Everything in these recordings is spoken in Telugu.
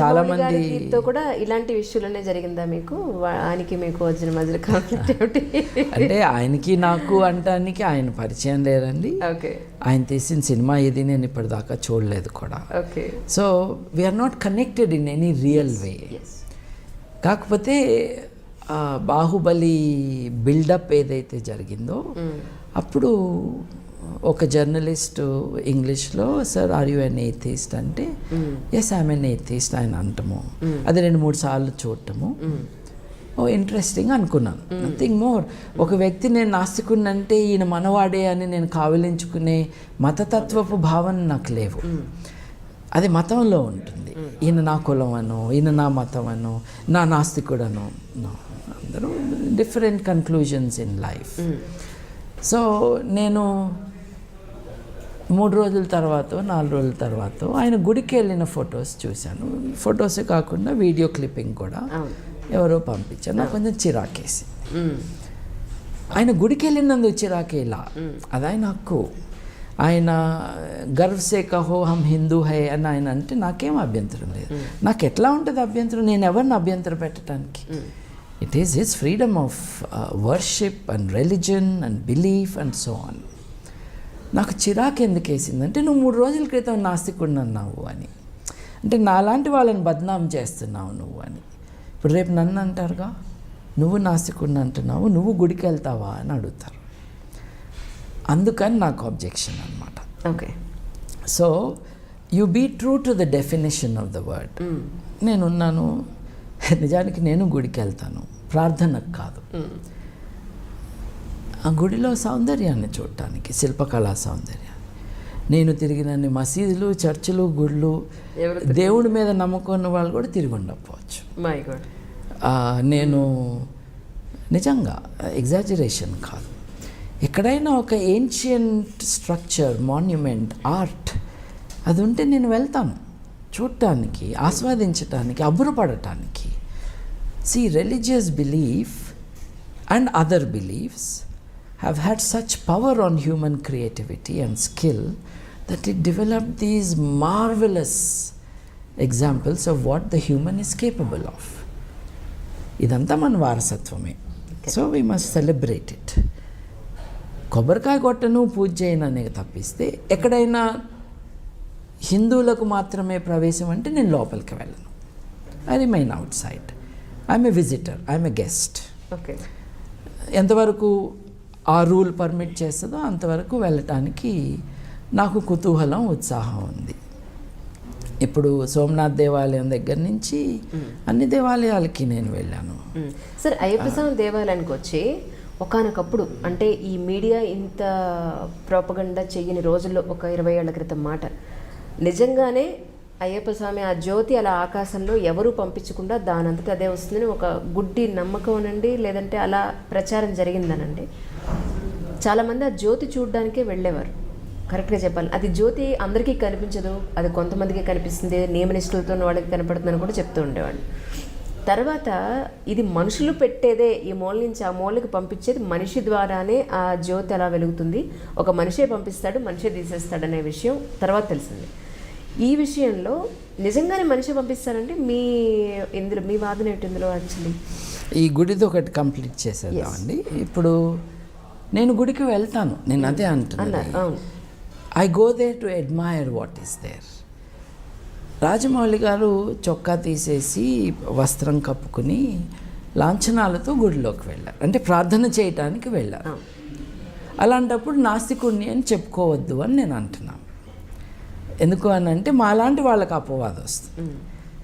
చాలా మంది కూడా ఇలాంటి విషయాలనే జరిగిందా మీకు? ఆయనకి మీకు వచ్చిన మధ్యలో కాన్ఫ్లిక్ట్ అంటే ఆయనకి నాకు అంటానికి ఆయన పరిచయం లేరండి. ఓకే. ఆయన తీసిన సినిమా ఏది నేను ఇప్పటిదాకా చూడలేదు కూడా. Okay. So we are not connected in any real way కాకపోతే బాహుబలి బిల్డప్ ఏదైతే జరిగిందో అప్పుడు ఒక జర్నలిస్ట్ ఇంగ్లీష్లో sir are you an atheist అంటే ఎస్ ఐఎమ్ ఎన్ ఎయితీస్ట్ ఆయన అంటము. అది రెండు మూడు సార్లు చూడటము. ఓ ఇంట్రెస్టింగ్ అనుకున్నాను. నథింగ్ మోర్ ఒక వ్యక్తి నేను నాస్తికున్నంటే ఈయన మనవాడే అని నేను కావిలించుకునే మతతత్వపు భావన నాకు లేవు. అది మతంలో ఉంటుంది. ఈయన నా కులం అను ఈయన నా మతం అను నా నాస్తికుడను. అందరూ different conclusions in life. So నేను మూడు రోజుల తర్వాత నాలుగు రోజుల తర్వాత ఆయన గుడికి వెళ్ళిన ఫొటోస్ చూశాను. ఫొటోసే కాకుండా వీడియో క్లిప్పింగ్ కూడా ఎవరో పంపించారు. నాకు కొంచెం చిరాకేసి మ్మ్. ఆయన గుడికి వెళ్ళినందుకు చిరాకేలా అది ఆయన హక్కు ఆయన గర్వ్ సే కహో హమ్ హిందూ హై అని ఆయన అంటే నాకేం అభ్యంతరం లేదు. నాకు ఎట్లా ఉంటుంది అభ్యంతరం? నేను ఎవరిని అభ్యంతరం పెట్టడానికి it is his freedom of worship and religion and belief and so on నాకు చిరాకు ఎందుకు వేసిందంటే నువ్వు మూడు రోజుల క్రితం నాస్తికుడిని అన్నావు అని. అంటే నాలాంటి వాళ్ళని బద్నాం చేస్తున్నావు నువ్వు అని. ఇప్పుడు రేపు నన్ను అంటారుగా? నువ్వు నాస్తికుడిని అంటున్నావు. నువ్వు గుడికి వెళ్తావా? అని అడుగుతారు. అందుకని నాకు అబ్జెక్షన్ అనమాట okay so you be true to the definition of the word నేనున్నాను నిజానికి నేను గుడికి వెళ్తాను. ప్రార్థనకు కాదు. ఆ గుడిలో సౌందర్యాన్ని చూడటానికి శిల్పకళా సౌందర్యాన్ని. నేను తిరిగినన్ని మసీదులు చర్చిలు గుళ్ళు దేవుడి మీద నమ్మకం ఉన్న వాళ్ళు కూడా తిరిగి ఉండకపోవచ్చు. నేను నిజంగా ఎగ్జాజరేషన్ కాదు. ఎక్కడైనా ఒక ఏన్షియంట్ స్ట్రక్చర్ మాన్యుమెంట్ ఆర్ట్ అది ఉంటే నేను వెళ్తాను చూడటానికి ఆస్వాదించటానికి అబ్బురపడటానికి. See religious belief and other beliefs have had such power on human creativity and skill that it develop these marvellous examples of what the human is capable of ఇదంతా మన వారసత్వమే. So we must celebrate it కొబ్బరికాయ కొట్టను పూజ చేయను అనేది తప్పిస్తే ఎక్కడైనా హిందువులకు మాత్రమే ప్రవేశం అంటే నేను లోపలికి వెళ్ళను. I remain outside. I'm a visitor I'm a guest. Okay. ఎంతవరకు ఆ రూల్ పర్మిట్ చేస్తుందో అంతవరకు వెళ్ళటానికి నాకు కుతూహలం ఉత్సాహం ఉంది. ఇప్పుడు సోమనాథ్ దేవాలయం దగ్గర నుంచి అన్ని దేవాలయాలకి నేను వెళ్ళాను. సరే అయ్యప్ప స్వామి దేవాలయానికి వచ్చి ఒకానొకప్పుడు అంటే ఈ మీడియా ఇంత ప్రోపగండా చెయ్యని రోజుల్లో ఒక ఇరవై ఏళ్ళ క్రితం మాట. నిజంగానే అయ్యప్ప స్వామి ఆ జ్యోతి అలా ఆకాశంలో ఎవరు పంపించకుండా దానంతట అదే వస్తుందని ఒక గుడ్డి నమ్మకం అనండి లేదంటే అలా ప్రచారం జరిగిందనండి. చాలామంది ఆ జ్యోతి చూడడానికే వెళ్ళేవారు. కరెక్ట్గా చెప్పాలి. అది జ్యోతి అందరికీ కనిపించదు అది కొంతమందికి కనిపిస్తుంది నియమనిష్టలతో ఉన్న వాళ్ళకి కనపడుతుందని కూడా చెప్తూ ఉండేవాళ్ళు. తర్వాత ఇది మనుషులు పెట్టేదే ఈ మూల నుంచి ఆ మూలకి పంపించేది మనిషి ద్వారానే ఆ జ్యోతి అలా వెలుగుతుంది. ఒక మనిషే పంపిస్తాడు మనిషే తీసేస్తాడు అనే విషయం తర్వాత తెలిసింది. ఈ విషయంలో నిజంగానే మనిషి పంపిస్తారంటే మీ ఇందులో మీ వాదన ఏంటి ఇందులో యాక్చువల్లీ ఈ గుడిది ఒకటి కంప్లీట్ చేసేద్దామండి. ఇప్పుడు నేను గుడికి వెళ్తాను. నేను అదే అంటున్నాను I go there to admire what is there Rajamouli garu చొక్కా తీసేసి వస్త్రం కప్పుకుని లాంఛనాలతో గుడిలోకి వెళ్ళారు. అంటే ప్రార్థన చేయటానికి వెళ్ళారు. అలాంటప్పుడు నాస్తికుడిని అని చెప్పుకోవద్దు అని నేను అంటున్నాను. ఎందుకు అని అంటే మాలాంటి వాళ్ళకి అపవాదం వస్తుంది.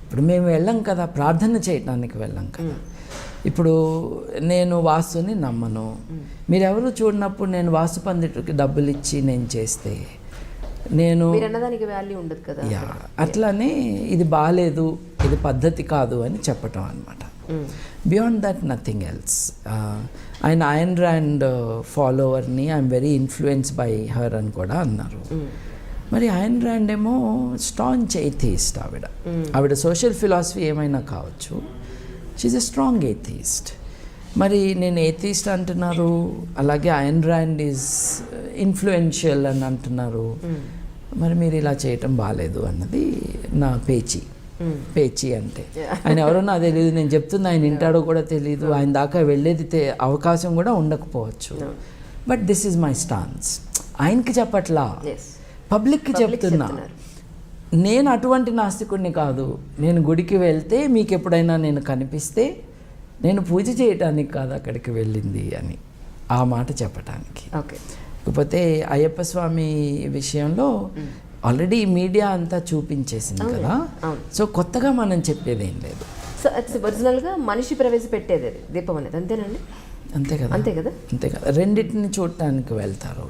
ఇప్పుడు మేము వెళ్ళాం కదా ప్రార్థన చేయటానికి వెళ్ళాం కదా. ఇప్పుడు నేను వాస్తుని నమ్మను. మీరెవరు చూడనప్పుడు నేను వాస్తు పండితుడికి డబ్బులు ఇచ్చి నేను చేస్తే నేను మీరు అన్నదానికి వాల్యూ ఉండదు కదా అట్లానే ఇది బాగాలేదు ఇది పద్ధతి కాదు అని చెప్పటం అనమాట బియాండ్ దట్ నథింగ్ ఎల్స్ ఆయన Ayn Rand ఫాలోవర్ని I'm very influence by her అని కూడా అన్నారు. మరి ఐన్ ర్యాండ్ ఏమో స్ట్రాంగ్ ఎథీస్ట్ ఆవిడ. ఆవిడ సోషల్ ఫిలాసఫీ ఏమైనా కావచ్చు. షీజ్ ఎ స్ట్రాంగ్ ఎథీస్ట్ మరి నేను ఎథీస్ట్ అంటున్నారు అలాగే ఐన్ ర్యాండ్ ఈజ్ ఇన్ఫ్లుయెన్షియల్ అని అంటున్నారు. మరి మీరు ఇలా చేయటం బాగాలేదు అన్నది నా పేచి. పేచి అంటే. ఆయన ఎవరో నాకు తెలియదు నేను చెప్తుంది ఆయన వింటాడో కూడా తెలియదు ఆయన దాకా వెళ్ళేది అవకాశం కూడా ఉండకపోవచ్చు. But this is my stance ఆయనకి చెప్పట్లా. పబ్లిక్కి చెప్తున్నా. నేను అటువంటి నాస్తికుడిని కాదు. నేను గుడికి వెళ్తే మీకు ఎప్పుడైనా నేను కనిపిస్తే నేను పూజ చేయటానికి కాదు అక్కడికి వెళ్ళింది అని ఆ మాట చెప్పటానికి. ఓకే. కాకపోతే అయ్యప్ప స్వామి విషయంలో ఆల్రెడీ మీడియా అంతా చూపించేసింది కదా. సో కొత్తగా మనం చెప్పేది ఏం లేదు. సో ఒరిజినల్గా మనిషి ప్రవేశపెట్టేది అది దీపం అనేది. అంతేనండి? అంతే కదా. అంతే కదా? అంతే కదా. రెండింటిని చూడటానికి వెళ్తారు.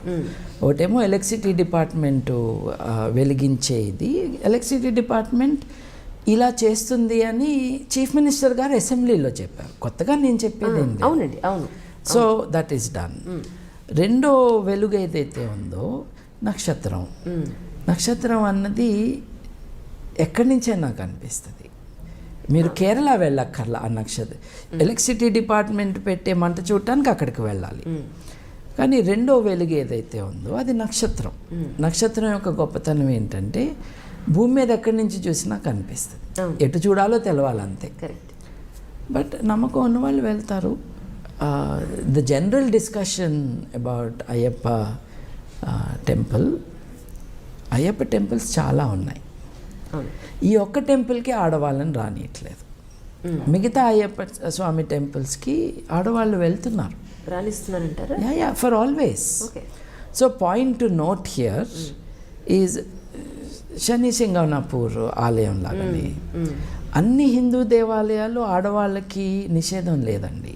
ఒకటేమో ఎలక్ట్రిసిటీ డిపార్ట్మెంట్ వెలిగించే ఇది ఎలక్ట్రిసిటీ డిపార్ట్మెంట్ ఇలా చేస్తుంది అని చీఫ్ మినిస్టర్ గారు అసెంబ్లీలో చెప్పారు. కొత్తగా నేను చెప్పేది అవునండి అవును. సో దట్ ఈస్ డన్ రెండో వెలుగు ఏదైతే ఉందో నక్షత్రం. నక్షత్రం అన్నది ఎక్కడి నుంచే నాకు అనిపిస్తుంది. మీరు కేరళ వెళ్ళక్కర్లా ఆ నక్షత్రం ఎలక్ట్రిసిటీ డిపార్ట్మెంట్ పెట్టే మంట చూడటానికి అక్కడికి వెళ్ళాలి. కానీ రెండో వెలుగు ఏదైతే ఉందో అది నక్షత్రం. నక్షత్రం యొక్క గొప్పతనం ఏంటంటే భూమి మీద ఎక్కడి నుంచి చూసినా కనిపిస్తుంది. ఎటు చూడాలో తెలవాలి అంతే కరెక్ట్ బట్ నమ్మకం ఉన్న వాళ్ళు వెళ్తారు. The general discussion about Ayyappa temple Ayyappa temples చాలా ఉన్నాయి. ఈ ఒక్క టెంపుల్కి ఆడవాళ్ళని రానియట్లేదు. మిగతా అయ్యప్ప స్వామి టెంపుల్స్కి ఆడవాళ్ళు వెళ్తున్నారు. Yeah yeah for always. So point to note here is Shani Shingnapur ఆలయం లాగానే. అన్ని హిందూ దేవాలయాలు ఆడవాళ్ళకి నిషేధం లేదండి.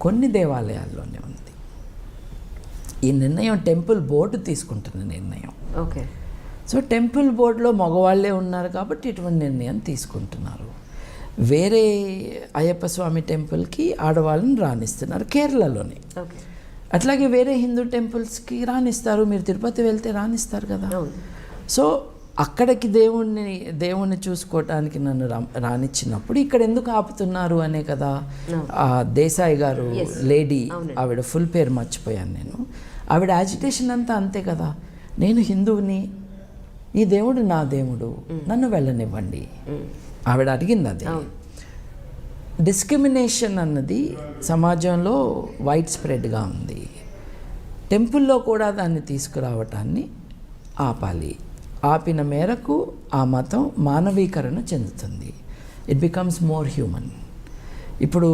కొన్ని దేవాలయాల్లోనే ఉంది. ఈ నిర్ణయం టెంపుల్ బోర్డు తీసుకుంటున్న నిర్ణయం. ఓకే. సో టెంపుల్ బోర్డులో మగవాళ్ళే ఉన్నారు కాబట్టి ఇటువంటి నిర్ణయం తీసుకుంటున్నారు. వేరే అయ్యప్ప స్వామి టెంపుల్కి ఆడవాళ్ళని రాణిస్తున్నారు కేరళలోనే. అట్లాగే వేరే హిందూ టెంపుల్స్కి రాణిస్తారు. మీరు తిరుపతి వెళ్తే రాణిస్తారు కదా. సో అక్కడికి దేవుణ్ణి దేవుణ్ణి చూసుకోవటానికి నన్ను రా రానిచ్చినప్పుడు ఇక్కడ ఎందుకు ఆపుతున్నారు అనే కదా? ఆ దేశాయి గారు లేడీ ఆవిడ ఫుల్ పేరు మర్చిపోయాను నేను. ఆవిడ యాజిటేషన్ అంతా అంతే కదా. నేను హిందువుని ఈ దేవుడు నా దేవుడు నన్ను వెళ్ళనివ్వండి. ఆవిడ అడిగింది అది. డిస్క్రిమినేషన్ అన్నది సమాజంలో వైడ్ స్ప్రెడ్గా ఉంది. టెంపుల్లో కూడా దాన్ని తీసుకురావటాన్ని ఆపాలి. ఆపిన మేరకు ఆ మతం మానవీకరణ చెందుతుంది. ఇట్ బికమ్స్ మోర్ హ్యూమన్ ఇప్పుడు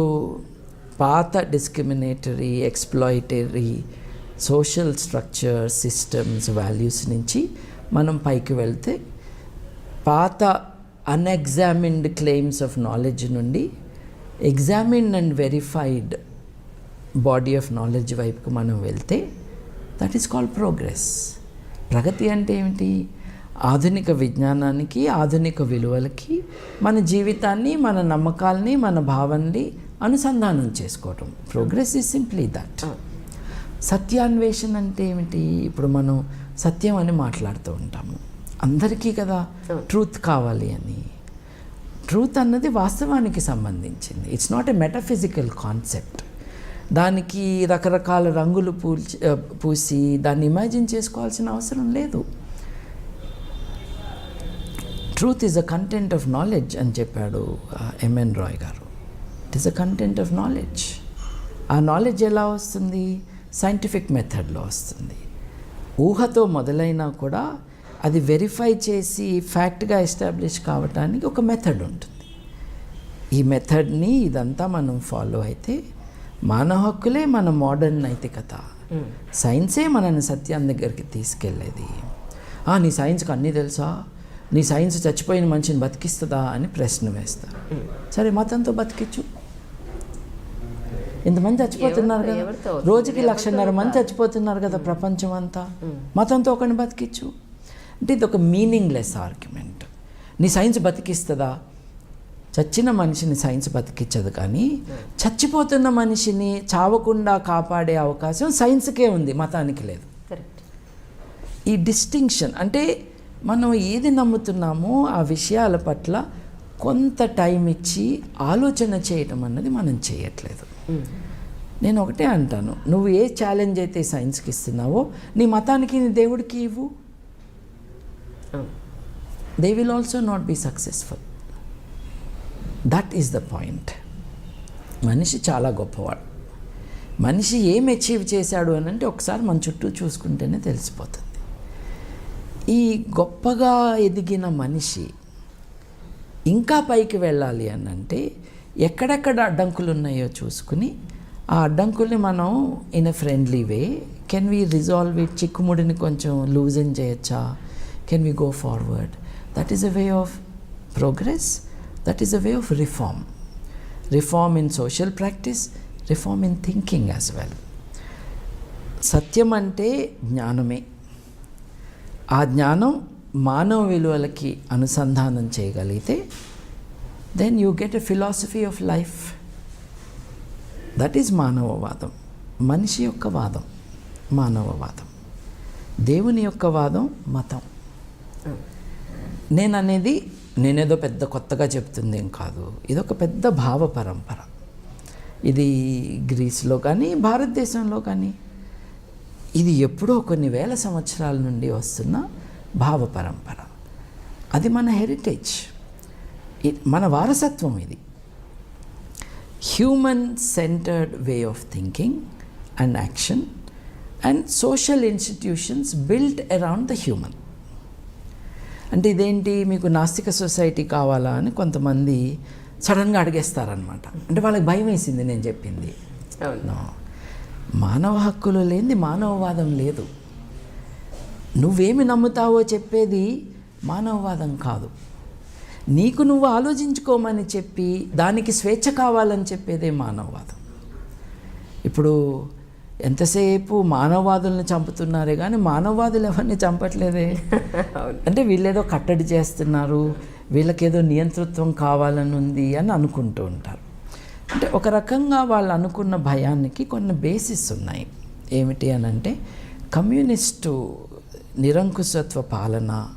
పాత discriminatory exploitative social structure systems values నుంచి మనం పైకి వెళ్తే పాత అన్ఎగ్జామిన్డ్ క్లెయిమ్స్ ఆఫ్ నాలెడ్జ్ నుండి examined and verified body of knowledge వైపుకు మనం వెళ్తే దట్ ఈస్ కాల్డ్ ప్రోగ్రెస్ ప్రగతి అంటే ఏమిటి? ఆధునిక విజ్ఞానానికి ఆధునిక విలువలకి మన జీవితాన్ని మన నమ్మకాల్ని మన భావాన్ని అనుసంధానం చేసుకోవటం. ప్రోగ్రెస్ ఈజ్ సింప్లీ దట్ సత్యాన్వేషణ అంటే ఏమిటి? ఇప్పుడు మనం సత్యం అని మాట్లాడుతూ ఉంటాము. అందరికీ కదా ట్రూత్ కావాలి అని. ట్రూత్ అన్నది వాస్తవానికి సంబంధించింది. It's not a metaphysical concept దానికి రకరకాల రంగులు పూల్చి పూసి దాన్ని ఇమాజిన్ చేసుకోవాల్సిన అవసరం లేదు. Truth is a content of knowledge అని చెప్పాడు MN Roy garu. It is a content of knowledge ఆ నాలెడ్జ్ ఎలా వస్తుంది? సైంటిఫిక్ మెథడ్లో వస్తుంది. ఊహతో మొదలైనా కూడా అది వెరిఫై చేసి ఫ్యాక్ట్గా ఎస్టాబ్లిష్ కావటానికి ఒక మెథడ్ ఉంటుంది. ఈ మెథడ్ని ఇదంతా మనం ఫాలో అయితే మానవ హక్కులే మన మోడర్న్ నైతికత. సైన్సే మనల్ని సత్యం దగ్గరికి తీసుకెళ్ళేది. "ఆ, నీ సైన్స్కి అన్నీ తెలుసా? నీ సైన్స్ చచ్చిపోయిన మనిషిని బతికిస్తుందా అని ప్రశ్న వేస్తారు సరే మతంతో బతికించు ఇంతమంది చచ్చిపోతున్నారు కదా? రోజుకి లక్షన్నర మంది చచ్చిపోతున్నారు కదా ప్రపంచం అంతా మతంతో ఒకరిని బతికించు అంటే ఇది ఒక మీనింగ్లెస్ ఆర్గ్యుమెంట్. నీ సైన్స్ బతికిస్తుందా? చచ్చిన మనిషిని సైన్స్ బతికించదు కానీ చచ్చిపోతున్న మనిషిని చావకుండా కాపాడే అవకాశం సైన్స్కే ఉంది మతానికి లేదు. కరెక్ట్. ఈ డిస్టింక్షన్ అంటే మనం ఏది నమ్ముతున్నామో ఆ విషయాల పట్ల కొంత టైం ఇచ్చి ఆలోచన చేయటం అన్నది మనం చేయట్లేదు. నేను ఒకటే అంటాను నువ్వు ఏ ఛాలెంజ్ అయితే సైన్స్కి ఇస్తున్నావో నీ మతానికి నీ దేవుడికి ఇవ్వు. They will also not be successful that is the point మనిషి చాలా గొప్పవాడు. మనిషి ఏం అచీవ్ చేశాడు అని అంటే ఒకసారి మన చుట్టూ చూసుకుంటేనే తెలిసిపోతుంది. ఈ గొప్పగా ఎదిగిన మనిషి ఇంకా పైకి వెళ్ళాలి అని అంటే ఎక్కడెక్కడ అడ్డంకులు ఉన్నాయో చూసుకుని ఆ అడ్డంకుల్ని మనం in a friendly way can we resolve it చిక్కుముడిని కొంచెం లూజన్ చేయొచ్చా? Can we go forward that is a way of progress that is a way of reform reform in social practice reform in thinking as well సత్యం అంటే జ్ఞానమే. ఆ జ్ఞానం మానవ విలువలకి అనుసంధానం చేయగలిగితే then you get a philosophy of life that is మానవవాదం. మనిషి యొక్క వాదం మానవవాదం. దేవుని యొక్క వాదం మతం. నేను అనేది నేనేదో పెద్ద కొత్తగా చెప్తుంది ఏం కాదు. ఇదొక పెద్ద భావ పరంపర. ఇది గ్రీస్లో కానీ భారతదేశంలో కానీ. ఇది ఎప్పుడో కొన్ని వేల సంవత్సరాల నుండి వస్తున్న భావ పరంపర. అది మన హెరిటేజ్ మన వారసత్వం ఇది. Human centred way of thinking and action and social institutions built around the human అంటే ఇదేంటి? మీకు నాస్తిక సొసైటీ కావాలా అని కొంతమంది సడన్గా అడిగేస్తారనమాట అంటే వాళ్ళకి భయం వేసింది నేను చెప్పింది. అవును. మానవ హక్కులు లేనిది మానవవాదం లేదు. నువ్వేమి నమ్ముతావో చెప్పేది మానవవాదం కాదు. నీకు నువ్వు ఆలోచించుకోమని చెప్పి దానికి స్వేచ్ఛ కావాలని చెప్పేదే మానవవాదం. ఇప్పుడు ఎంతసేపు మానవవాదుల్ని చంపుతున్నారే కానీ మానవవాదులు ఎవరిని చంపట్లేదే? అంటే వీళ్ళేదో కట్టడి చేస్తున్నారు వీళ్ళకేదో నియంతృత్వం కావాలని ఉంది అని అనుకుంటూ ఉంటారు. అంటే ఒక రకంగా వాళ్ళు అనుకున్న భయానికి కొన్ని బేసిస్ ఉన్నాయి. ఏమిటి అని అంటే కమ్యూనిస్టు నిరంకుశత్వ పాలన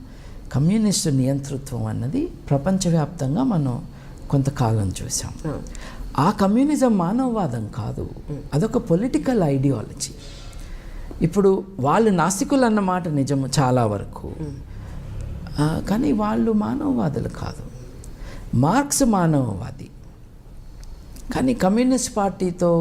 కమ్యూనిస్టు నియంతృత్వం అన్నది ప్రపంచవ్యాప్తంగా మనం కొంతకాలం చూసాం ఆ. కమ్యూనిజం మానవవాదం కాదు. అదొక పొలిటికల్ ఐడియాలజీ ఇప్పుడు వాళ్ళు నాస్తికులు అన్నమాట నిజము చాలా వరకు. కానీ వాళ్ళు మానవవాదులు కాదు. మార్క్స్ మానవవాది. కానీ కమ్యూనిస్ట్ పార్టీతో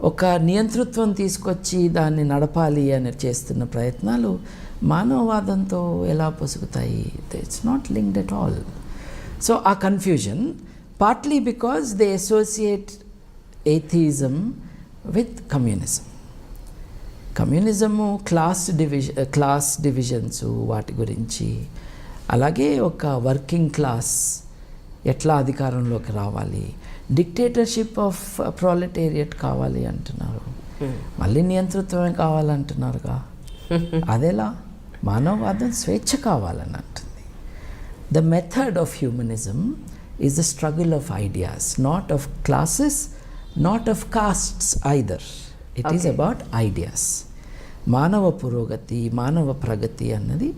ఒక నియంతృత్వం తీసుకొచ్చి దాన్ని నడపాలి అని చేస్తున్న ప్రయత్నాలు మానవవాదంతో ఎలా పొసుగుతాయి it's not linked at all so ఆ confusion partly because they associate atheism with communism communism class divi class divisions వాటి గురించి అలాగే ఒక వర్కింగ్ క్లాస్ ఎట్లా అధికారంలోకి రావాలి? డిక్టేటర్షిప్ ఆఫ్ ప్రాలెటేరియట్ కావాలి అంటున్నారు. మళ్ళీ నియంతృత్వమే కావాలంటున్నారుగా. అదెలా? మానవవాదం స్వేచ్ఛ కావాలని అంటుంది. The method of humanism is the struggle of ideas not of classes not of castes either it is. About ideas మానవ పురోగతి మానవ ప్రగతి అన్నది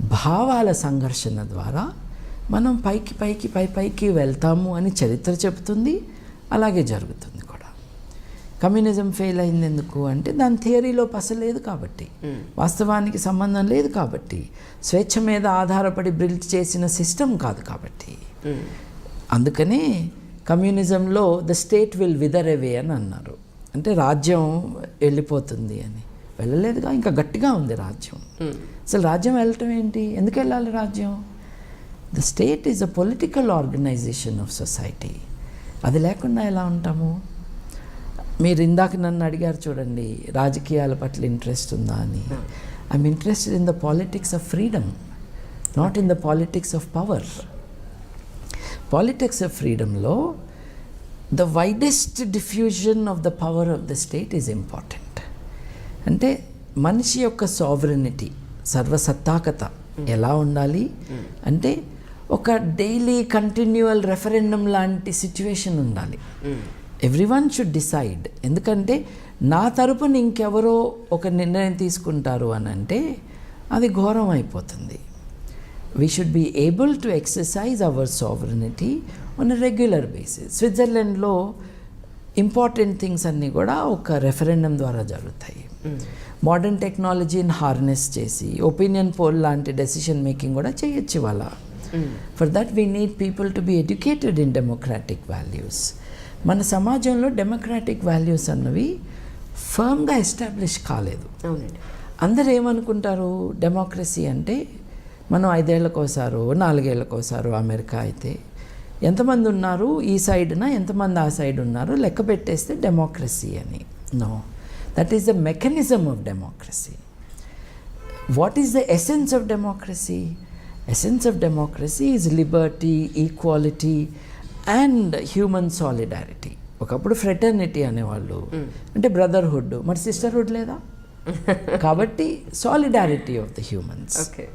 భావాల సంఘర్షణ ద్వారా మనం పైకి పైకి పై పైకి వెళ్తాము అని చరిత్ర చెబుతుంది. అలాగే జరుగుతుంది కూడా. కమ్యూనిజం ఫెయిల్ అయింది ఎందుకు అంటే దాని థియరీలో పసలేదు కాబట్టి. వాస్తవానికి సంబంధం లేదు కాబట్టి. స్వేచ్ఛ మీద ఆధారపడి బిల్డ్ చేసిన సిస్టమ్ కాదు కాబట్టి. అందుకనే కమ్యూనిజంలో ద స్టేట్ విల్ విదర్ అవే అని అన్నారు. అంటే రాజ్యం వెళ్ళిపోతుంది అని. వెళ్ళలేదుగా ఇంకా గట్టిగా ఉంది రాజ్యం. అసలు రాజ్యం వెళ్ళటం ఏంటి? ఎందుకు వెళ్ళాలి రాజ్యం? The state is a political organisation of society అది లేకుండా ఎలా ఉంటాము? మీరు ఇందాక నన్ను అడిగారు చూడండి రాజకీయాల పట్ల ఇంట్రెస్ట్ ఉందా అని. I'm interested in the politics of freedom not in the politics of power politics of ఫ్రీడమ్లో the widest diffusion of the power of the state is important అంటే మనిషి యొక్క సావరనిటీ సర్వసత్తాకత ఎలా ఉండాలి? అంటే ఒక డైలీ కంటిన్యూవల్ రెఫరెండం లాంటి సిచ్యువేషన్ ఉండాలి. ఎవ్రీ వన్ షుడ్ డిసైడ్ ఎందుకంటే నా తరపున ఇంకెవరో ఒక నిర్ణయం తీసుకుంటారు అని అంటే అది ఘోరం అయిపోతుంది. We should be able to exercise our sovereignty on a regular basis స్విట్జర్లాండ్లో important things అన్నీ కూడా ఒక రెఫరెండం ద్వారా జరుగుతాయి. మోడర్న్ టెక్నాలజీని హార్నెస్ చేసి ఒపీనియన్ పోల్ లాంటి డెసిషన్ మేకింగ్ కూడా చేయొచ్చు వాళ్ళ for that we need people to be educated in democratic values మన సమాజంలో డెమోక్రాటిక్ వాల్యూస్ అన్నవి ఫర్మ్గా ఎస్టాబ్లిష్ కాలేదు. అవునండి. అందరు ఏమనుకుంటారు? డెమోక్రసీ అంటే మనం ఐదేళ్ళకోసారో నాలుగేళ్ళకోసారో అమెరికా అయితే ఎంతమంది ఉన్నారు? ఈ సైడ్న? ఎంతమంది ఆ సైడ్ ఉన్నారు? లెక్క పెట్టేస్తే డెమోక్రసీ అని. No that is the mechanism of democracy what is the essence of democracy essence of democracy is liberty equality and human solidarity ఒకప్పుడు ఫ్రెటర్నిటీ అనేవాళ్ళు. అంటే బ్రదర్హుడ్ మరి సిస్టర్హుడ్ లేదా? కాబట్టి solidarity of the humans okay